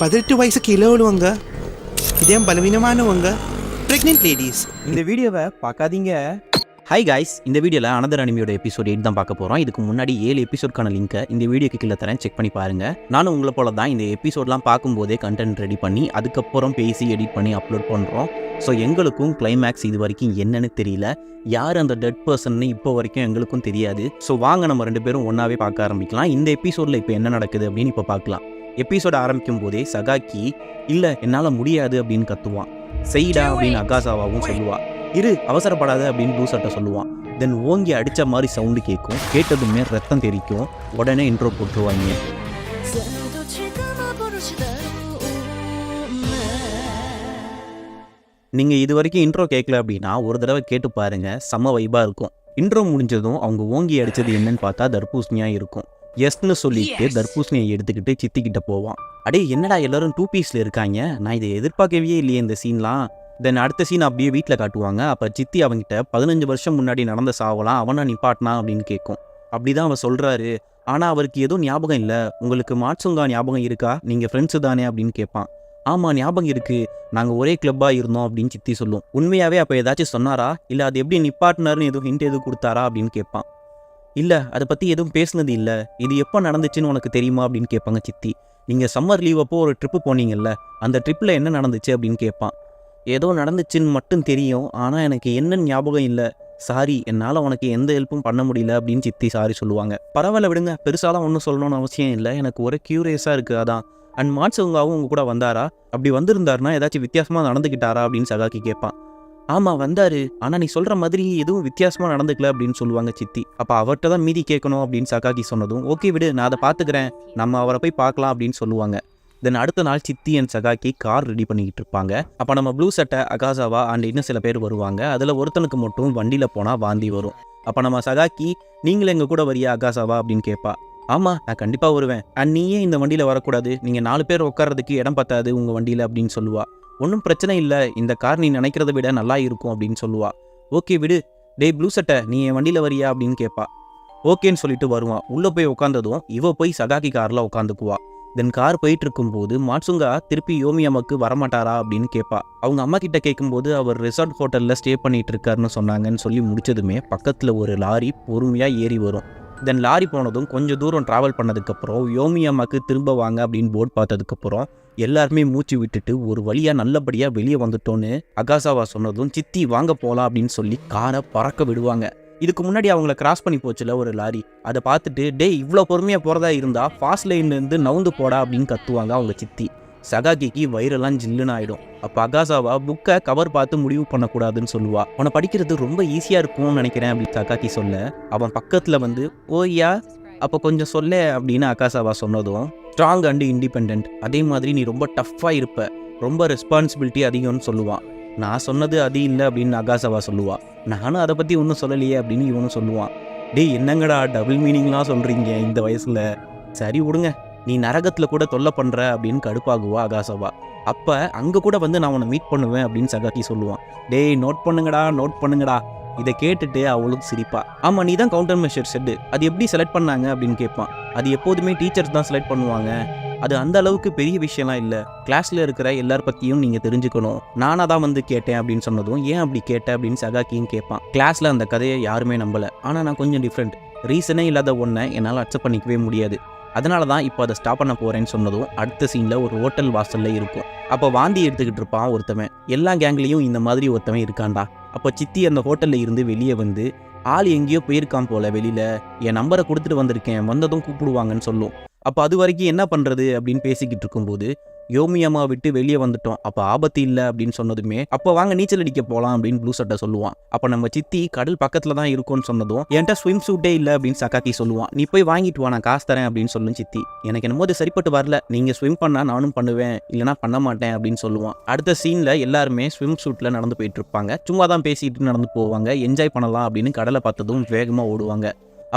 பதினெட்டு வயசு கீழே உள்ளவங்க இதயம் பலவீனமானவங்க. ப்ரெக்னென்ட் லேடிஸ் இந்த வீடியோவை பார்க்காதீங்க. ஹை காய்ஸ் இந்த வீடியோவில் அனதர் அனிமியோட எபிசோட் எயிட் தான் பார்க்க போகிறோம் இதுக்கு முன்னாடி ஏழு எபிசோட்கான லிங்க்கை இந்த வீடியோக்கு கீழே தரேன். செக் பண்ணி பாருங்கள் நானும் உங்களை போல தான் இந்த எபிசோட்லாம் பார்க்கும்போதே கண்டென்ட் ரெடி பண்ணி அதுக்கப்புறம் பேசி எடிட் பண்ணி அப்லோட் பண்ணுறோம் ஸோ எங்களுக்கும் கிளைமேக்ஸ் இது வரைக்கும் என்னன்னு தெரியல. யார் அந்த டெட் பர்சன்னு இப்போ வரைக்கும் எங்களுக்கும் தெரியாது. ஸோ வாங்க நம்ம ரெண்டு பேரும் ஒன்றாவே பார்க்க ஆரம்பிக்கலாம். இந்த எபிசோடில் இப்போ என்ன நடக்குது அப்படின்னு இப்போ பார்க்கலாம். எபிசோட ஆரம்பிக்கும் போதே சகாக்கி இல்லை என்னால் முடியாது அப்படின்னு கத்துவான். செய்டா அப்படின்னு அகாசாவாகவும் சொல்லுவாள் இரு அவசரப்படாத அப்படின்னு ப்ளூ சொல்லுவான். தென் ஓங்கி அடித்த மாதிரி சவுண்டு கேட்கும் கேட்டதுமே ரத்தம் தெரிக்கும் உடனே இன்ட்ரோ போட்டுருவாங்க நீங்கள் இது வரைக்கும் இன்ட்ரோ கேட்கல அப்படின்னா ஒரு தடவை கேட்டு பாருங்கள் செம்ம வைபாக இருக்கும். இன்ட்ரோ முடிஞ்சதும் அவங்க ஓங்கி அடித்தது என்னன்னு பார்த்தா தர்பூசணியாக இருக்கும். எஸ்னு சொல்லிட்டு தர்பூசணியை எடுத்துக்கிட்டு சித்திக்கிட்ட போவான். அடே என்னடா எல்லாரும் டூ பீஸில் இருக்காங்க? நான் இதை எதிர்பார்க்கவே இல்லையே இந்த சீன்லாம் தென் அடுத்த சீன் அப்படியே வீட்டில் காட்டுவாங்க. அப்போ சித்தி அவங்கிட்ட பதினஞ்சு வருஷம் முன்னாடி நடந்த சாவலாம் அவனா நிப்பாட்டினா அப்படின்னு கேட்கும். அப்படிதான் அவர் சொல்கிறாரு ஆனால் அவருக்கு எதுவும் ஞாபகம் இல்லை. உங்களுக்கு மாட்சுங்கா ஞாபகம் இருக்கா? நீங்கள் ஃப்ரெண்ட்ஸு தானே? அப்படின்னு கேட்பான். ஆமாம் ஞாபகம் இருக்கு. நாங்கள் ஒரே கிளப்பாக இருந்தோம் அப்படின்னு சித்தி சொல்லும். உண்மையாகவே அப்போ ஏதாச்சும் சொன்னாரா? இல்லை அது எப்படி நிப்பாட்டினாருன்னு எதுவும் ஹிண்ட் எதுவும் கொடுத்தாரா? அப்படின்னு கேட்பான். இல்லை அதை பற்றி எதுவும் பேசுனது இல்லை. இது எப்போ நடந்துச்சுன்னு உனக்கு தெரியுமா? அப்படின்னு கேட்பாங்க சித்தி. நீங்கள் சம்மர் லீவ் அப்போ ஒரு ட்ரிப்பு போனீங்கல்ல அந்த ட்ரிப்பில் என்ன நடந்துச்சு? அப்படின்னு கேட்பான். ஏதோ நடந்துச்சுன்னு மட்டும் தெரியும் ஆனால் எனக்கு என்னன்னு ஞாபகம் இல்லை. சாரி என்னால் உனக்கு எந்த ஹெல்ப்பும் பண்ண முடியல அப்படின்னு சித்தி சாரி சொல்லுவாங்க. பரவாயில்ல விடுங்க பெருசாலாம் ஒன்றும் சொல்லணும்னு அவசியம் இல்லை. எனக்கு ஒரே க்யூரியஸாக இருக்குது அதான். அண்ட் மாட்சவங்காவும் உங்க கூட வந்தாரா? அப்படி வந்திருந்தாருன்னா ஏதாச்சும் வித்தியாசமாக நடந்துக்கிட்டாரா அப்படின்னு சகாக்கி கேட்பான். ஆமாம் வந்தாரு. ஆனால் நீ சொல்கிற மாதிரி எதுவும் வித்தியாசமாக நடந்துக்கல அப்படின்னு சொல்லுவாங்க சித்தி. அப்போ அவர்கிட்ட தான் மீதி கேட்கணும் அப்படின்னு சகாக்கி சொன்னதும் ஓகே விடு நான் அதை பாத்துக்கிறேன். நம்ம அவரை போய் பார்க்கலாம் அப்படின்னு சொல்லுவாங்க. தென் அடுத்த நாள் சித்தி அண்ட் சகாக்கி கார் ரெடி பண்ணிக்கிட்டு இருப்பாங்க. அப்போ நம்ம ப்ளூ சட்டை அகாசாவா அண்ட் இன்னும் சில பேர் வருவாங்க. அதில் ஒருத்தனுக்கு மட்டும் வண்டியில் போனால் வாந்தி வரும். அப்போ நம்ம சகாக்கி நீங்களும் எங்கள் கூட வரியா அகாசாவா? அப்படின்னு கேட்பா ஆமாம் நான் கண்டிப்பாக வருவேன். அண்ட் நீயே இந்த வண்டியில் வரக்கூடாது. நீங்கள் நாலு பேர் உட்காரதுக்கு இடம் பத்தாது உங்கள் வண்டியில் அப்படின்னு சொல்லுவாள் ஒன்றும் பிரச்சனை இல்லை. இந்த கார் நீ நினைக்கிறத விட நல்லா இருக்கும் அப்படின்னு சொல்லுவா. ஓகே விடு. டேய் ப்ளூ சட்டை நீ என் வண்டியில் வரியா அப்படின்னு கேட்பா ஓகேன்னு சொல்லிட்டு வருவான் உள்ளே போய் உட்காந்ததும் இவ போய் சகாக்கி காரில் உட்காந்துக்குவா தென் கார் போயிட்டு இருக்கும்போது மாட்சுங்கா திருப்பி யோமி அம்மாக்கு வரமாட்டாரா அப்படின்னு கேட்பா அவங்க அம்மா கிட்ட கேட்கும்போது அவர் ரிசார்ட் ஹோட்டலில் ஸ்டே பண்ணிட்டு இருக்காருன்னு சொன்னாங்கன்னு சொல்லி முடிச்சதுமே பக்கத்தில் ஒரு லாரி பொறுமையாக ஏறி வரும். தென் லாரி போனதும் கொஞ்சம் தூரம் ட்ராவல் பண்ணதுக்கப்புறம் யோமி அம்மாக்கு திரும்ப வாங்க அப்படின்னு போர்டு பார்த்ததுக்கப்புறம் எல்லாருமே மூச்சு விட்டுட்டு ஒரு வழியாக நல்லபடியாக வெளியே வந்துட்டோன்னு அகாசாவா சொன்னதும் சித்தி வாங்க போகலாம் அப்படின்னு சொல்லி காரை பறக்க விடுவாங்க. இதுக்கு முன்னாடி அவங்கள கிராஸ் பண்ணி போச்சுல ஒரு லாரி. அதை பார்த்துட்டு டேய் இவ்வளோ பொறுமையாக போகிறதா இருந்தால் ஃபாஸ்ட் லைன்லேருந்து நவுந்து போடா அப்படின்னு கத்துவாங்க அவங்க சித்தி. சகாக்கிக்கு வயிறெல்லாம் ஜில்லுன்னு ஆகிடும் அப்போ அகாசாவா புக்கை கவர் பார்த்து முடிவு பண்ணக்கூடாதுன்னு சொல்லுவா. உன்னை படிக்கிறது ரொம்ப ஈஸியாக இருக்கும்னு நினைக்கிறேன் அப்படின்னு சகாக்கி சொல்ல. அவன் பக்கத்தில் வந்து ஓய்யா அப்போ கொஞ்சம் சொல்ல அப்படின்னு அகாசாவா சொன்னதும் ஸ்ட்ராங் அண்டு இண்டிபெண்ட் அதே மாதிரி நீ ரொம்ப டஃப்பாக இருப்ப. ரொம்ப ரெஸ்பான்சிபிலிட்டி அதிகம்னு சொல்லுவான் நான் சொன்னது அது இல்லை அப்படின்னு அகாசவா சொல்லுவாள் நானும் அதை பற்றி ஒன்றும் சொல்லலையே அப்படின்னு இவனும் சொல்லுவான் டேய் என்னங்கடா டபுள் மீனிங்லாம் சொல்கிறீங்க இந்த வயசில்? சரி விடுங்க. நீ நரகத்தில் கூட தொல்லை பண்ணுற அப்படின்னு கடுப்பாகுவா அகாசவா. அப்போ அங்கே கூட வந்து நான் உன்னை மீட் பண்ணுவேன் அப்படின்னு சகாக்கி சொல்லுவான். டேய் நோட் பண்ணுங்கடா நோட் பண்ணுங்கடா. இதை கேட்டுட்டு அவளும் சிரிப்பா. ஆமாம் நீ தான் கவுண்டர் மெஷர் செட்டு அது எப்படி செலக்ட் பண்ணாங்க? அப்படின்னு கேட்பான். அது எப்போதுமே டீச்சர்ஸ் தான் செலக்ட் பண்ணுவாங்க. அது அந்த அளவுக்கு பெரிய விஷயம்லாம் இல்லை. கிளாஸில் இருக்கிற எல்லார் பற்றியும் நீங்கள் தெரிஞ்சுக்கணும். நானாக தான் வந்து கேட்டேன் அப்படின்னு சொன்னதும் ஏன் அப்படி கேட்டேன் அப்படின்னு சகாக்கியும் கேட்பான். கிளாஸில் அந்த கதையை யாருமே நம்பலை. ஆனால் நான் கொஞ்சம் டிஃப்ரெண்ட் ரீசனே இல்லாத ஒன்றை என்னால் அக்செப்ட் பண்ணிக்கவே முடியாது. அதனால தான் இப்போ அதை ஸ்டாப் பண்ண போகிறேன்னு சொன்னதும் அடுத்த சீனில் ஒரு ஹோட்டல் வாசலில் இருக்கும். அப்போ வாந்தி எடுத்துக்கிட்டு இருப்பான் ஒருத்தவன். எல்லா கேங்லேயும் இந்த மாதிரி ஒருத்தவன் இருக்கான்டா. அப்போ சித்தி அந்த ஹோட்டலில் இருந்து வெளியே வந்து ஆள் எங்கேயோ போயிருக்கான் போல வெளியில் என் நம்பரை கொடுத்துட்டு வந்திருக்கேன். வந்ததும் கூப்பிடுவாங்கன்னு சொல்லும். அப்போ அது வரைக்கும் என்ன பண்ணுறது அப்படின்னு பேசிக்கிட்டு இருக்கும்போது யோமியம்மா விட்டு வெளியே வந்துட்டோம். அப்போ ஆபத்து இல்லை அப்படின்னு சொன்னதுமே அப்போ வாங்க நீச்சல் அடிக்க போகலாம் அப்படின்னு ப்ளூ சட்டை சொல்லுவான். அப்போ நம்ம சித்தி கடல் பக்கத்தில் தான் இருக்கும்னு சொன்னதும் என்கிட்ட ஸ்விம் சூட்டே இல்லை அப்படின்னு சக்காக்கி சொல்லுவான். நீ போய் வாங்கிட்டு வா நான் காசு தரேன் அப்படின்னு சொல்லும் சித்தி. எனக்கு என்னமோ அது சரிப்பட்டு வரல. நீங்கள் ஸ்விம் பண்ணால் நானும் பண்ணுவேன். இல்லைனா பண்ண மாட்டேன் அப்படின்னு சொல்லுவான். அடுத்த சீனில் எல்லாருமே ஸ்விம் சூட்டில் நடந்து போயிட்டு இருப்பாங்க. சும்மா தான் பேசிட்டு நடந்து போவாங்க. என்ஜாய் பண்ணலாம் அப்படின்னு கடலை பார்த்ததும் வேகமாக ஓடுவாங்க.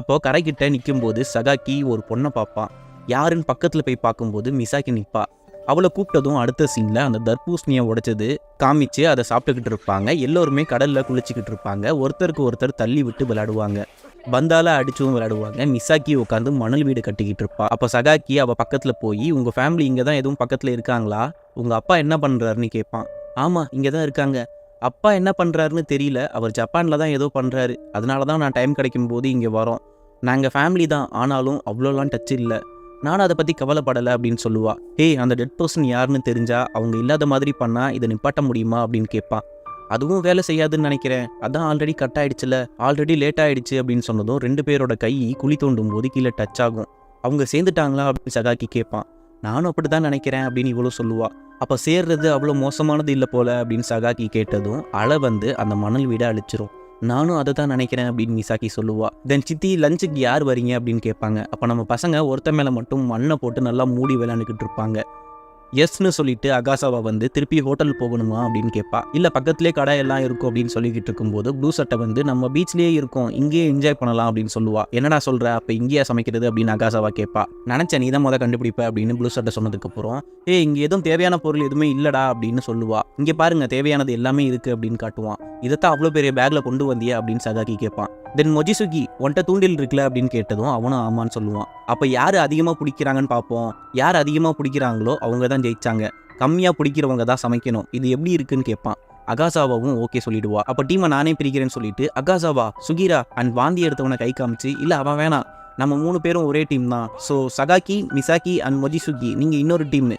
அப்போ கரைக்கிட்ட நிற்கும்போது சகாக்கி ஒரு பொண்ணை பார்ப்பான். யாருன்னு பக்கத்தில் போய் பார்க்கும்போது மிசாக்கி நிற்பா அவளை கூப்பிட்டதும் அடுத்த சீனில் அந்த தர்பூசணியை உடைச்சது காமிச்சு அதை சாப்பிட்டுக்கிட்டு இருப்பாங்க. எல்லோருமே கடலில் குளிச்சுக்கிட்டு இருப்பாங்க. ஒருத்தருக்கு ஒருத்தர் தள்ளி விட்டு விளையாடுவாங்க. பந்தால அடிச்சும் விளையாடுவாங்க. மிசாக்கி உட்காந்து மணல் வீடு கட்டிக்கிட்டு இருப்பா. அப்போ சகாக்கி அவள் பக்கத்தில் போய் உங்கள் ஃபேமிலி இங்கே தான் எதுவும் பக்கத்தில் இருக்காங்களா? உங்கள் அப்பா என்ன பண்ணுறாருன்னு கேட்பான் ஆமாம் இங்கே தான் இருக்காங்க. அப்பா என்ன பண்ணுறாருன்னு தெரியல. அவர் ஜப்பானில் தான் ஏதோ பண்ணுறாரு அதனால தான் நான் டைம் கிடைக்கும் போது இங்கே வரோம். நாங்கள் ஃபேமிலி தான். ஆனாலும் அவ்வளோலாம் டச் இல்லை. நானும் அதை பற்றி கவலைப்படலை அப்படின்னு சொல்லுவா. ஏய் அந்த டெட் பர்சன் யாருன்னு தெரிஞ்சா அவங்க இல்லாத மாதிரி பண்ணால் இதை நிப்பாட்ட முடியுமா? அப்படின்னு கேட்பான் அதுவும் வேலை செய்யாதுன்னு நினைக்கிறேன். அதான் ஆல்ரெடி கட் ஆயிடுச்சுல. ஆல்ரெடி லேட் ஆயிடுச்சு அப்படின்னு சொன்னதும் ரெண்டு பேரோட கை குழி தோண்டும் போது கீழே டச் ஆகும். அவங்க சேர்ந்துட்டாங்களா? அப்படின்னு சகாக்கி கேட்பான் நானும் அப்படி தான் நினைக்கிறேன் அப்படின்னு இவ்வளோ சொல்லுவா. அப்போ சேர்றது அவ்வளோ மோசமானது இல்லை போல அப்படின்னு சகாக்கி கேட்டதும் அலை வந்து அந்த மணல் வீடை அழிச்சிரும். நானும் அதை தான் நினைக்கிறேன் அப்படின்னு மிசாக்கி சொல்லுவா. தென் சித்தி லஞ்சுக்கு யார் வரீங்க? அப்படின்னு கேட்பாங்க. அப்போ நம்ம பசங்க ஒருத்த மேலே மட்டும் மண்ணை போட்டு நல்லா மூடி விளையாண்டுக்கிட்டு இருப்பாங்க. எஸ்னு சொல்லிட்டு அகாசாவா வந்து திருப்பி ஹோட்டல் போகணுமா அப்படின்னு கேட்பா. இல்லை பக்கத்துலேயே கடை எல்லாம் இருக்கும் அப்படின்னு சொல்லிக்கிட்டு இருக்கும்போது ப்ளூ சட்டை வந்து நம்ம பீச்லேயே இருக்கோம் இங்கேயே என்ஜாய் பண்ணலாம் அப்படின்னு சொல்லுவா. என்னடா சொல்கிற அப்போ இங்கேயே சமைக்கிறது? அப்படின்னு அகாசாவா கேட்பா. நினச்சேன் நீ தான் முத கண்டுபிடிப்ப அப்படின்னு ப்ளூ சட்டை சொன்னதுக்கப்புறம் ஏ இங்கே எதுவும் தேவையான பொருள் எதுவுமே இல்லடா அப்படின்னு சொல்லுவா. இங்கே பாருங்க தேவையானது எல்லாமே இருக்குது அப்படின்னு காட்டுவான். இதைத்தான் அவ்வளோ பெரிய பேக்கில் கொண்டு வந்தியா அப்படின்னு சகாக்கி கேட்பான். தென் மொஜிசுகி ஒன்ட்ட தூண்டில் இருக்குல்ல? அப்படின்னு கேட்டதும் அவனும் ஆமான்னு சொல்லுவான். அப்போ யார் அதிகமாக பிடிக்கிறாங்கன்னு பார்ப்போம். யார் அதிகமாக பிடிக்கிறாங்களோ அவங்க தான் ஜெயிச்சாங்க. கம்மியாக பிடிக்கிறவங்க தான் சமைக்கணும். இது எப்படி இருக்குன்னு கேட்பான். அகாசாவாவும் ஓகே சொல்லிடுவா. அப்போ டீமை நானே பிரிக்கிறேன்னு சொல்லிட்டு அகாசாவா சுகீரா அண்ட் வாந்தி எடுத்தவனை கை காமிச்சு இல்லை அவன் வேணாம். நம்ம மூணு பேரும் ஒரே டீம் தான். ஸோ சகாக்கி மிசாக்கி அண்ட் மொஜிசுகி நீங்கள் இன்னொரு டீம்னு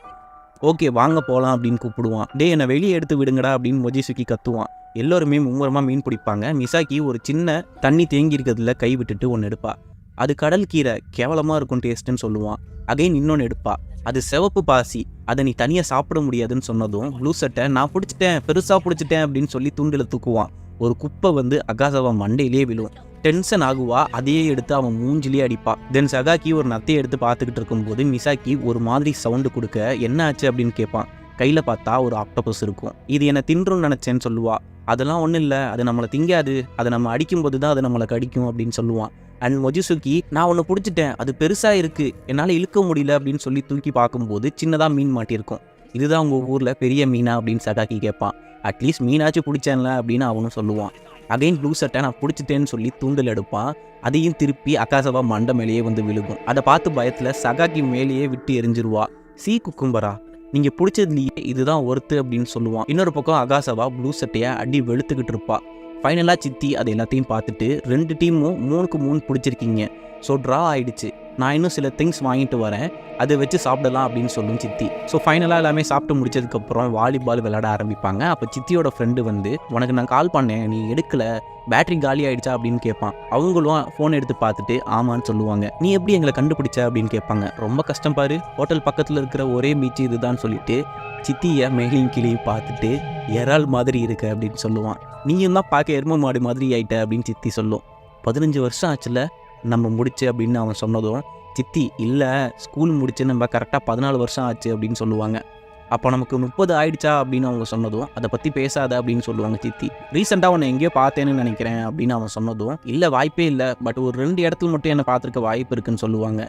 ஓகே வாங்க போகலாம் அப்படின்னு கூப்பிடுவான். டே என்னை வெளியே எடுத்து விடுங்கடா அப்படின்னு மொஜிசுக்கி கத்துவான். எல்லோருமே மும்முரமாக மீன் பிடிப்பாங்க. மிசாக்கி ஒரு சின்ன தண்ணி தேங்கி இருக்கிறதுல கை விட்டுட்டு ஒன்று எடுப்பா. அது கடல் கீரை கேவலமாக இருக்கும் டேஸ்ட்டுன்னு சொல்லுவான். அகைன் இன்னொன்று எடுப்பா. அது சிவப்பு பாசி. அதை நீ தனியாக சாப்பிட முடியாதுன்னு சொன்னதும் ப்ளூ சட்டை நான் பிடிச்சிட்டேன் பெருசாக பிடிச்சிட்டேன் அப்படின்னு சொல்லி துண்டில் தூக்குவான். ஒரு குப்பை வந்து அகாசவா மண்டையிலேயே விழும். டென்ஷன் ஆகுவா? அதையே எடுத்து அவன் மூஞ்சிலே அடிப்பா தென் சகாக்கி ஒரு நத்தையை எடுத்து பார்த்துக்கிட்டு இருக்கும்போது மிசாக்கி ஒரு மாதிரி சவுண்டு கொடுக்க என்ன ஆச்சு? அப்படின்னு கேட்பான். கையில் பார்த்தா ஒரு ஆக்டோபஸ் இருக்கும். இது என்னை தின்றும்னு நினச்சேன்னு சொல்லுவா. அதெல்லாம் ஒன்றும் இல்லை. அது நம்மளை திங்காது. அதை நம்ம அடிக்கும்போது தான் அது நம்மளை கடிக்கும் அப்படின்னு சொல்லுவான். அண்ட் மொஜிசுக்கி நான் ஒன்று பிடிச்சிட்டேன். அது பெருசாக இருக்குது என்னால் இழுக்க முடியல அப்படின்னு சொல்லி தூக்கி பார்க்கும்போது சின்னதாக மீன் மாட்டியிருக்கும். இதுதான் உங்கள் ஊரில் பெரிய மீனா? அப்படின்னு சகாக்கி கேட்பான். அட்லீஸ்ட் மீனாச்சும் பிடிச்சேன்ல அப்படின்னு அவனும் சொல்லுவான். அகைன் ப்ளூ சட்டை நான் பிடிச்சிட்டேன்னு சொல்லி தூண்டல் எடுப்பான். அதையும் திருப்பி அகாசவா மண்டை மேலேயே வந்து விழுகும். அதை பார்த்து பயத்தில் சகாக்கி மேலேயே விட்டு எரிஞ்சிருவா. சி குக்கும்பரா நீங்கள் பிடிச்சதுலையே இதுதான் ஒருத்து அப்படின்னு சொல்லுவான். இன்னொரு பக்கம் அகாசவா ப்ளூ சட்டையை அடி வெளுத்துக்கிட்டு இருப்பா. ஃபைனலாக சித்தி அது எல்லாத்தையும் பார்த்துட்டு ரெண்டு டீமும் மூணுக்கு மூணு பிடிச்சிருக்கீங்க. ஸோ ட்ரா ஆகிடுச்சு நான் இன்னும் சில திங்ஸ் வாங்கிட்டு வரேன். அதை வச்சு சாப்பிடலாம் அப்படின்னு சொல்லும் சித்தி. ஸோ ஃபைனலாக எல்லாமே சாப்பிட்டு முடிச்சதுக்கப்புறம் வாலிபால் விளையாட ஆரம்பிப்பாங்க. அப்போ சித்தியோட ஃப்ரெண்டு வந்து உனக்கு நான் கால் பண்ணேன். நீ எடுக்கல. பேட்டரி காலி ஆயிடுச்சா? அப்படின்னு கேட்பான். அவங்களும் ஃபோன் எடுத்து பார்த்துட்டு ஆமான்னு சொல்லுவாங்க. நீ எப்படி எங்களை கண்டுபிடிச்ச? அப்படின்னு கேட்பாங்க. ரொம்ப கஷ்டம் பாரு. ஹோட்டல் பக்கத்தில் இருக்கிற ஒரே பீச் இதுதான் சொல்லிட்டு சித்தியை மேலையும் கீழையும் பார்த்துட்டு எறால் மாதிரி இருக்க அப்படின்னு சொல்லுவான். நீயும் தான் பார்க்க எரும மாடு மாதிரி ஆயிட்ட அப்படின்னு சித்தி சொல்லும். பதினஞ்சு வருஷம் ஆச்சுல நம்ம முடிச்சு அப்படின்னு அவன் சொன்னதும் சித்தி இல்லை ஸ்கூல் முடிச்சு நம்ம கரெக்டாக பதினாலு வருஷம் ஆச்சு அப்படின்னு சொல்லுவாங்க. அப்போ நமக்கு முப்பது ஆயிடுச்சா அப்படின்னு அவங்க சொன்னதும் அதை பற்றி பேசாத அப்படின்னு சொல்லுவாங்க சித்தி. ரீசெண்டாக உன்னை எங்கேயோ பார்த்தேன்னு நினைக்கிறேன் அப்படின்னு அவன் சொன்னதும் இல்லை வாய்ப்பே இல்லை பட் ஒரு ரெண்டு இடத்துல மட்டும் என்னை பார்த்துருக்க வாய்ப்பு இருக்குன்னு சொல்லுவாங்க.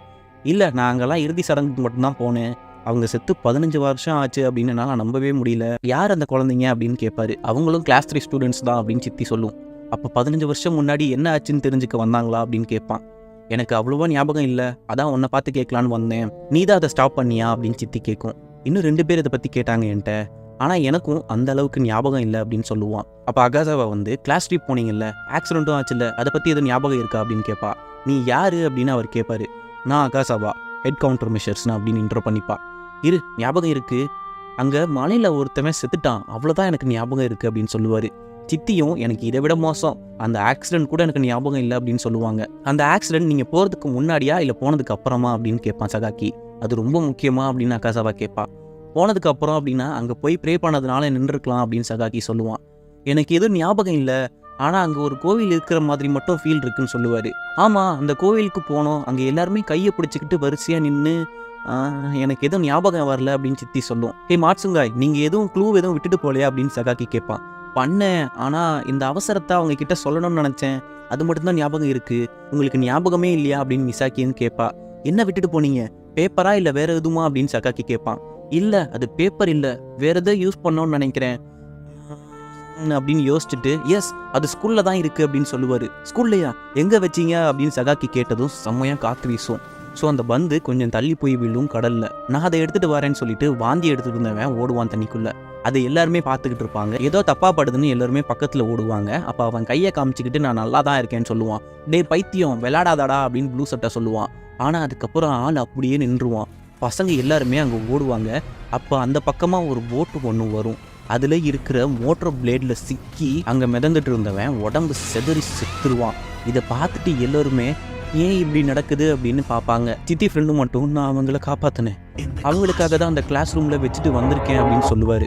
இல்லை நாங்கள்லாம் இறுதி சடங்குக்கு மட்டும்தான் போனேன். அவங்க செத்து பதினஞ்சு வருஷம் ஆச்சு அப்படின்னு என்னால் நம்பவே முடியல. யார் அந்த குழந்தைங்க அப்படின்னு கேட்பாரு அவங்களும் கிளாஸ் த்ரீ ஸ்டூடெண்ட்ஸ் தான் அப்படின்னு சித்தி சொல்லும். அப்போ பதினஞ்சு வருஷம் முன்னாடி என்ன ஆச்சுன்னு தெரிஞ்சுக்க வந்தாங்களா அப்படின்னு கேட்பான் எனக்கு அவ்வளோவா ஞாபகம் இல்லை. அதான் உன்னை பார்த்து கேட்கலான்னு வந்தேன். நீ தான் அதை ஸ்டாப் பண்ணியா அப்படின்னு சித்தி கேட்கும் இன்னும் ரெண்டு பேர் இதை பற்றி கேட்டாங்க என்கிட்ட. ஆனால் எனக்கும் அந்த அளவுக்கு ஞாபகம் இல்லை அப்படின்னு சொல்லுவான். அப்போ அகாசாவை வந்து கிளாஸ் ட்ரிப் போனீங்கல்ல ஆக்சிடென்ட்டும் ஆச்சுல்ல அதை பற்றி எதுவும் ஞாபகம் இருக்கா? அப்படின்னு கேட்பா நீ யாரு? அப்படின்னு அவர் கேட்பாரு நான் அகாசாவா ஹெட் கவுண்டர் மெஷர்ஸ்னு அப்படின்னு இன்ட்ரோ பண்ணிப்பா. இரு ஞாபகம் இருக்கு. அங்கே மலையில் ஒருத்தவன் செத்துட்டான். அவ்வளோதான் எனக்கு ஞாபகம் இருக்குது அப்படின்னு சொல்லுவார். சித்தியும் எனக்கு இதை விட மோசம். அந்த ஆக்சிடென்ட் கூட எனக்கு ஞாபகம் இல்லை அப்படின்னு சொல்லுவாங்க. அந்த ஆக்சிடென்ட் நீங்கள் போகிறதுக்கு முன்னாடியா இல்லை போனதுக்கு அப்புறமா அப்படின்னு கேட்பான் சகாக்கி. அது ரொம்ப முக்கியமா அப்படின்னு அக்காசாவா கேட்பா போனதுக்கு அப்புறம் அப்படின்னா அங்கே போய் ப்ரே பண்ணதுனால நின்றுருக்கலாம் அப்படின்னு சகாக்கி சொல்லுவான். எனக்கு எதுவும் ஞாபகம் இல்லை. ஆனால் அங்கே ஒரு கோவில் இருக்கிற மாதிரி மட்டும் ஃபீல் இருக்குன்னு சொல்லுவார். ஆமாம் அந்த கோவிலுக்கு போனோம். அங்கே எல்லாருமே கையை பிடிச்சிக்கிட்டு வரிசையாக நின்று எனக்கு எதுவும் ஞாபகம் வரல அப்படின்னு சித்தி சொல்லும். ஹே மாட்சுங்காய் நீங்கள் எதுவும் க்ளூ எதுவும் விட்டுட்டு போலையா? அப்படின்னு சகாக்கி கேட்பான். பண்ணேன். ஆனால் இந்த அவசரத்தை அவங்க கிட்ட சொல்லணும்னு நினச்சேன். அது மட்டும்தான் ஞாபகம் இருக்குது உங்களுக்கு ஞாபகமே இல்லையா? அப்படின்னு மிசாக்கின்னு கேட்பா. என்ன விட்டுட்டு போனீங்க? பேப்பரா இல்லை வேற எதுவுமா? அப்படின்னு சகாக்கி கேட்பான். இல்லை அது பேப்பர் இல்லை. வேற எதோ யூஸ் பண்ணோன்னு நினைக்கிறேன். அப்படின்னு யோசிச்சுட்டு எஸ் அது ஸ்கூல்ல தான் இருக்கு அப்படின்னு சொல்லுவாரு. ஸ்கூல்லையா? எங்க வச்சீங்க? அப்படின்னு சகாக்கி கேட்டதும் செம்மையா காத்து வீசும். ஸோ அந்த பந்து கொஞ்சம் தள்ளி போய் விழும் கடலில். நான் அதை எடுத்துகிட்டு வரேன்னு சொல்லிட்டு வாந்தி எடுத்துகிட்டு இருந்தவன் ஓடுவான் தண்ணிக்குள்ளே. அதை எல்லாருமே பார்த்துக்கிட்டு இருப்பாங்க. ஏதோ தப்பா படுதுன்னு எல்லாருமே பக்கத்தில் ஓடுவாங்க. அப்போ அவன் கையை காமிச்சிக்கிட்டு நான் நல்லா தான் இருக்கேன்னு சொல்லுவான். டேய் பைத்தியம் விளாடாதாடா அப்படின்னு ப்ளூ சட்டை சொல்லுவான். ஆனால் அதுக்கப்புறம் ஆள் அப்படியே நின்றுவான். பசங்க எல்லாருமே அங்கே ஓடுவாங்க. அப்போ அந்த பக்கமாக ஒரு போட்டு ஒன்று வரும். அதில் இருக்கிற மோட்டர் பிளேடில் சிக்கி அங்கே மிதந்துட்டு இருந்தவன் உடம்பு செதறி செத்துருவான். இதை பார்த்துட்டு எல்லாருமே ஏன் இப்படி நடக்குது அப்படின்னு பார்ப்பாங்க. சித்தி ஃப்ரெண்டு மட்டும் நான் அவங்கள காப்பாத்தினேன். அவங்களுக்காக தான் அந்த கிளாஸ் ரூம்ல வச்சுட்டு வந்திருக்கேன் அப்படின்னு சொல்லுவாரு.